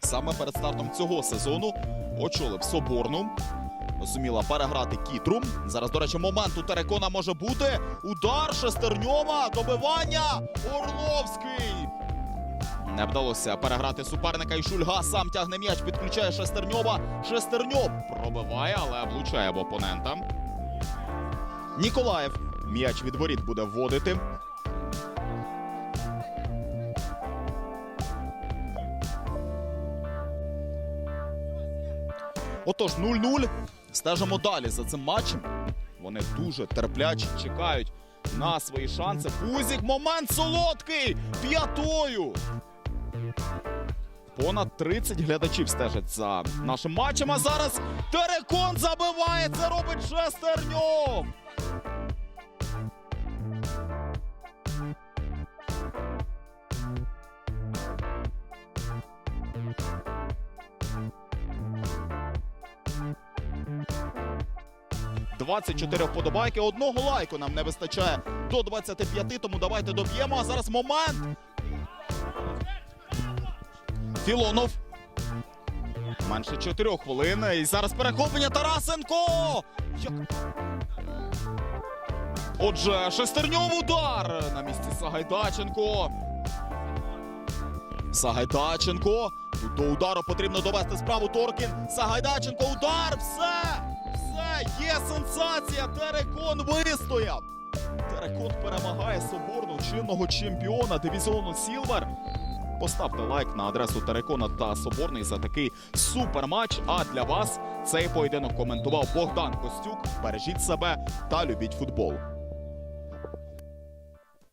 саме перед стартом цього сезону очолив Соборну. Зуміла переграти Кітру. Зараз, до речі, момент у Терекона може бути. Удар Шестерньова. Добивання. Орловський. Не вдалося переграти суперника. І Шульга сам тягне м'яч, підключає Шестерньова. Шестерньов пробиває, але влучає в опонента. Ніколаєв. М'яч від воріт буде вводити. Отож, 0-0. Стежимо далі за цим матчем. Вони дуже терпляче чекають на свої шанси. Пузік, момент солодкий! П'ятою! Понад 30 глядачів стежать за нашим матчем. А зараз Терекон забиває. Це робить Шестерньов. «24 вподобайки. Одного лайку нам не вистачає до 25, тому давайте доб'ємо. А зараз момент. Філонов. Менше 4 хвилин. І зараз перехоплення Тарасенко. Як... Отже, шестерньов удар на місці Сагайдаченко. Сагайдаченко. Тут до удару потрібно довести справу Торкін. Сагайдаченко. Удар. Все. Сенсація. Терекон вистояв. Терекон перемагає соборну чинного чемпіона дивізіону Сілвер. Поставте лайк на адресу Терекона та Соборний за такий суперматч. А для вас цей поєдинок коментував Богдан Костюк. Бережіть себе та любіть футбол.